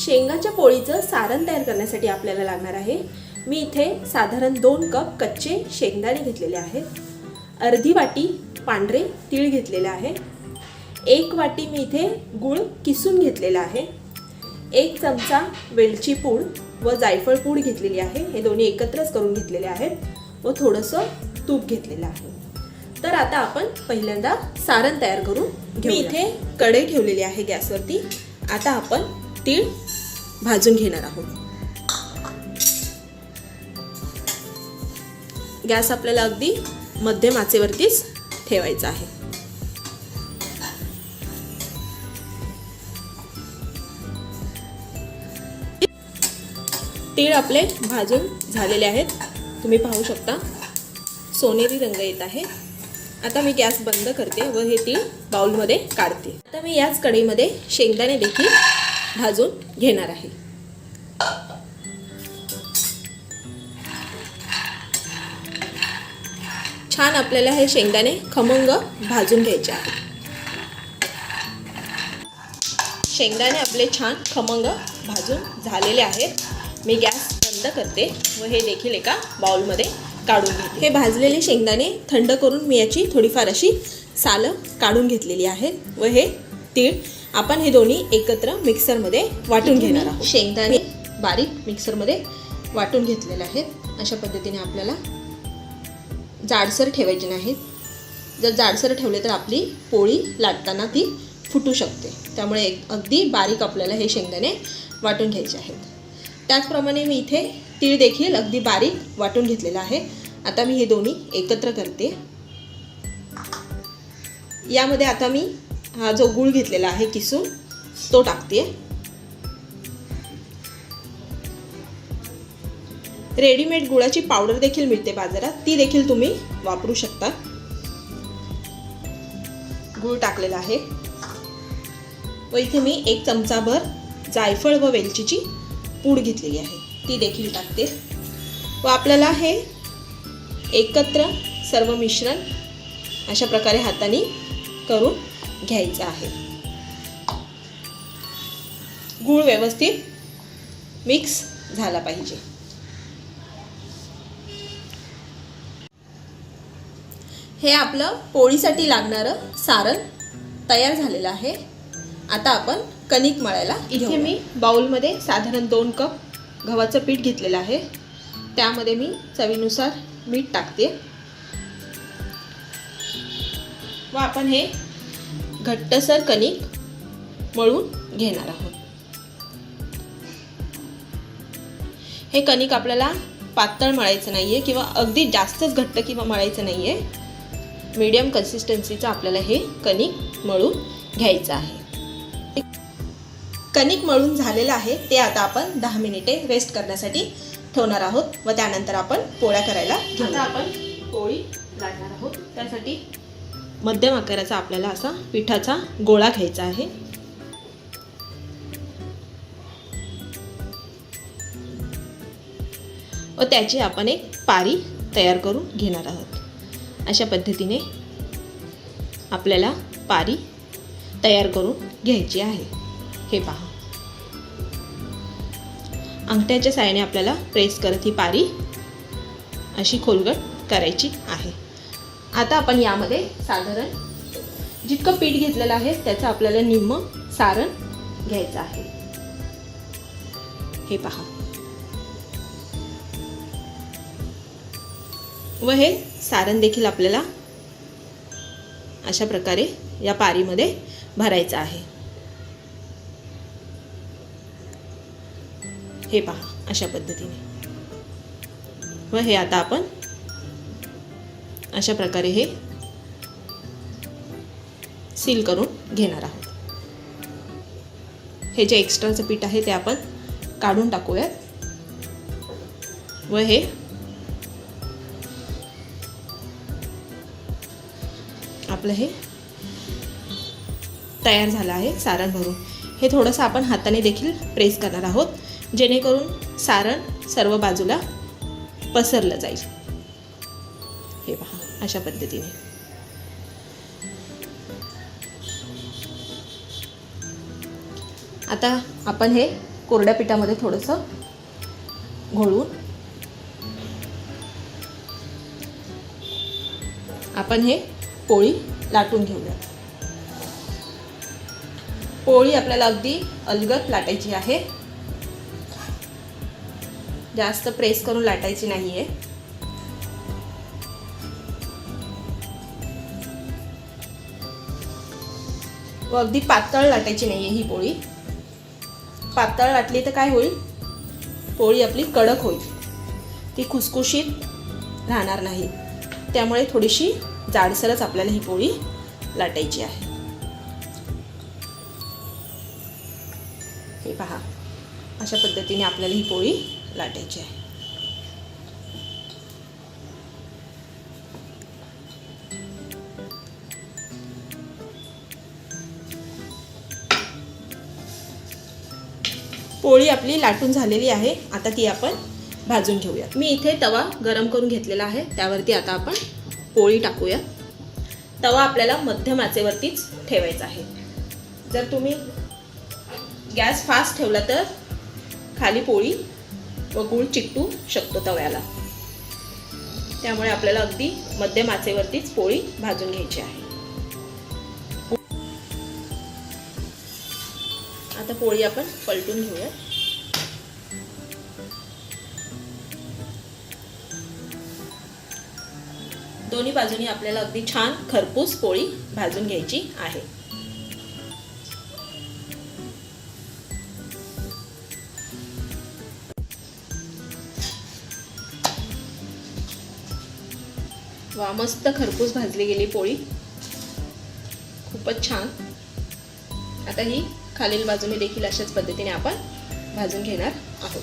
शेंगाच्या पोळीचं सारण तयार करण्यासाठी आपल्याला लागणार आहे. मी इथे साधारण दोन कप कच्चे शेंगदाणे घेतलेले आहेत. अर्धी वाटी पांढरे तीळ घेतलेले आहे. एक वाटी मी इथे गूळ किसून घेतलेला आहे. एक चमचा वेलची पूड व जायफळ पूड घेतलेली आहे. हे दोन्ही एकत्रच करून घेतलेले आहेत व थोडंसं तूप घेतलेलं आहे. तर आता आपण पहिल्यांदा सारण तयार करून मी इथे कढई ठेवलेली आहे गॅसवरती. आता आपण तीळ भाजून घेणार आहोत. गॅस आपल्याला अगदी मध्यम आचेवरतीच ठेवायचा आहे. तीळ आपले भाजून झालेले आहेत. तुम्ही पाहू शकता. सोनेरी रंग येत आहे. आता मी गॅस बंद करते व हे तीळ बाउलमध्ये काढते. आता मी याच कढईमध्ये शेंगदाणे देखील भाजून घेणार आहे. छान आपल्याला हे शेंगदाणे खमंग भाजून घ्यायचे आहे शेंगदाणे आपले छान खमंग भाजून झालेले आहेत. मी गॅस बंद करते व हे देखील एका बाउलमध्ये काढून घेते. हे भाजलेले शेंगदाणे थंड करून मी याची थोडीफार अशी सालं काढून घेतलेली आहेत व हे तीळ आपण हे दोन्ही एकत्र मिक्सरमध्ये वाटून घेणार आहोत. शेंगदाणे बारीक मिक्सरमध्ये वाटून घेतलेले आहेत. अशा पद्धतीने आपल्याला जाडसर ठेवायचे नाहीत जर जाडसर ठेवले तर आपली पोळी लाटताना ती फुटू शकते. त्यामुळे एक अगदी बारीक आपल्याला हे शेंगदाणे वाटून घ्यायचे आहेत. त्याचप्रमाणे मी इथे तीळ देखील अगदी बारीक वाटून घेतलेला आहे. आता मी हे दोन्ही एकत्र करते. यामध्ये आता मी हा जो गूळ घेतलेला आहे किसून तो टाकते रेडीमेड गुळाची पावडर देखील मिळते बाजारात. ती देखील तुम्ही वापरू शकता. गूळ टाकलेला आहे. व इथे मी एक चमचाभर जायफळ व वेलचीची पूड घेतलेली आहे. ती देखील टाकते. व आपल्याला हे एकत्र सर्व मिश्रण अशा प्रकारे हाताने करून घ्यायचं आहे. गूळ व्यवस्थित मिक्स झाला पाहिजे. हे आपलं पोळीसाठी लागणारं सारण तयार झालेलं आहे. आता आपण कणिक मळायला इथे मी बाउलमध्ये साधारण दोन कप गव्हाचं पीठ घेतलेलं आहे. त्यामध्ये मी चवीनुसार मीठ टाकते. व आपण हे घट्टसर कणिक मळून घेणार आहोत. हे कणिक आपल्याला पातळ मळायचं नाही आहे किंवा अगदी जास्तच घट्ट किंवा मळायचं नाही आहे मीडियम कन्सिस्टन्सीचं आपल्याला हे कणिक मळून घ्यायचं आहे. कणिक मळून झालेलं आहे ते आता आपण दहा मिनिटे रेस्ट करण्यासाठी ठेवणार आहोत व त्यानंतर आपण पोळ्या करायला घेऊ आता आपण पोळी लाटणार आहोत. त्यासाठी मध्यम आकाराचा आपल्याला असा पिठाचा गोळा घ्यायचा आहे. व त्याची आपण एक पारी तयार करून घेणार आहोत. अशा पद्धतीने आपल्याला पारी तयार करून घ्यायची आहे. हे पहा. अंगठ्याच्या साहाय्याने आपल्याला प्रेस करत ही पारी अशी खोलगट करायची आहे. आता आपण यामध्ये साधारण जितकं पीठ घेतलेलं आहे त्याचं आपल्याला निम्म सारण घ्यायचं आहे. हे पहा. व हे सारण देखील आपल्याला अशा प्रकारे या पारीमध्ये भरायचं आहे. हे पहा अशा पद्धतीने. व हे आता आपण अशा प्रकारे हे सील करून घेणार आहोत. हे जे एक्स्ट्राचं पीठ आहे ते आपण काढून टाकूयात. व हे आपलं हे तयार झालं आहे सारण भरून. हे थोडंसं आपण हाताने देखील प्रेस करणार आहोत जेणेकरून सारण सर्व बाजूला पसरलं जाईल. हे पहा. अशा पद्धतीने. आता आपण हे कोरड्या पिठामध्ये थोडंसं घोळून आपण हे पोळी लाटून घेऊया पोळी आपल्याला अगदी अलगद लाटायची आहे. जास्त प्रेस करून लाटायची नाही आहे व अगदी पातळ लाटायची नाही आहे ही पोळी. पातळ लाटली तर काय होईल? पोळी आपली कडक होईल. ती खुसखुशीत राहणार नाही. त्यामुळे थोडीशी जाडसरच आपल्याला ही पोळी लाटायची आहे. हे पहा. अशा पद्धतीने आपल्याला ही पोळी लाटायची आहे. पोळी आपली लाटून झालेली आहे. आता ती आपण भाजून घेऊया मी इथे तवा गरम करून घेतलेला आहे. त्यावरती आता आपण पोळी टाकूया. तवा आपल्याला मध्यम आचेवरतीच ठेवायचा आहे. जर तुम्ही गॅस फास्ट ठेवला तर खाली पोळी व गूळ चिकटू शकतो तव्याला. त्यामुळे आपल्याला अगदी मध्यम आचेवरतीच पोळी भाजून घ्यायची आहे. आता पोळी आपण पलटून घेऊया. दोन्ही बाजूनी आपल्याला अगदी छान खरपूस पोळी भाजून घ्यायची आहे. वा मस्त खरपूस भाजली गेली पोळी. खूपच छान. आता ही खालील बाजूने देखील अशाच पद्धतीने आपण भाजून घेणार आहोत.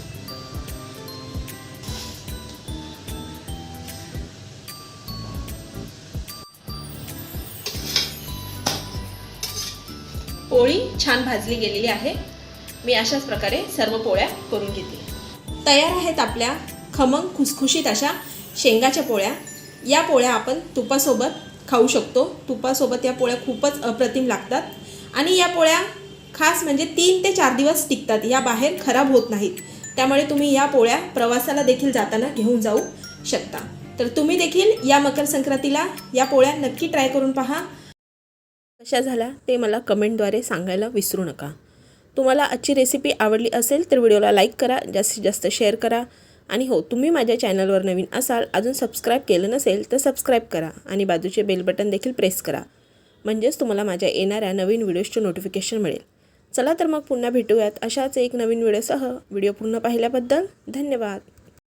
पोळी छान भाजली गेलेली आहे. मी अशाच प्रकारे सर्व पोळ्या करून घेते. तयार आहेत आपल्या खमंग खुसखुशीत अशा शेंगाच्या पोळ्या. या पोळ्या आपण तुपासोबत खाऊ शकतो. तुपासोबत या पोळ्या खूपच अप्रतिम लागतात. आणि या पोळ्या खास म्हणजे तीन ते चार दिवस टिकतात. या बाहेर खराब होत नाहीत. त्यामुळे तुम्ही या पोळ्या प्रवासाला देखील जाताना घेऊन जाऊ शकता. तर तुम्ही देखील या मकर संक्रांतीला या पोळ्या नक्की ट्राय करून पहा. कशा झाल्या ते मला कमेंटद्वारे सांगायला विसरू नका. तुम्हाला आजची रेसिपी आवडली असेल तर व्हिडिओला लाईक करा जास्तीत जास्त शेअर करा. आणि हो तुम्ही माझ्या चॅनलवर नवीन असाल अजून सबस्क्राईब केलं नसेल तर सबस्क्राईब करा आणि बाजूचे बेल बटन देखील प्रेस करा. म्हणजेच तुम्हाला माझ्या येणाऱ्या नवीन व्हिडिओजचे नोटिफिकेशन मिळेल. चला तर मग पुन्हा भेटूयात अशाच एक नवीन व्हिडिओसह व्हिडिओ पूर्ण पाहिल्याबद्दल धन्यवाद.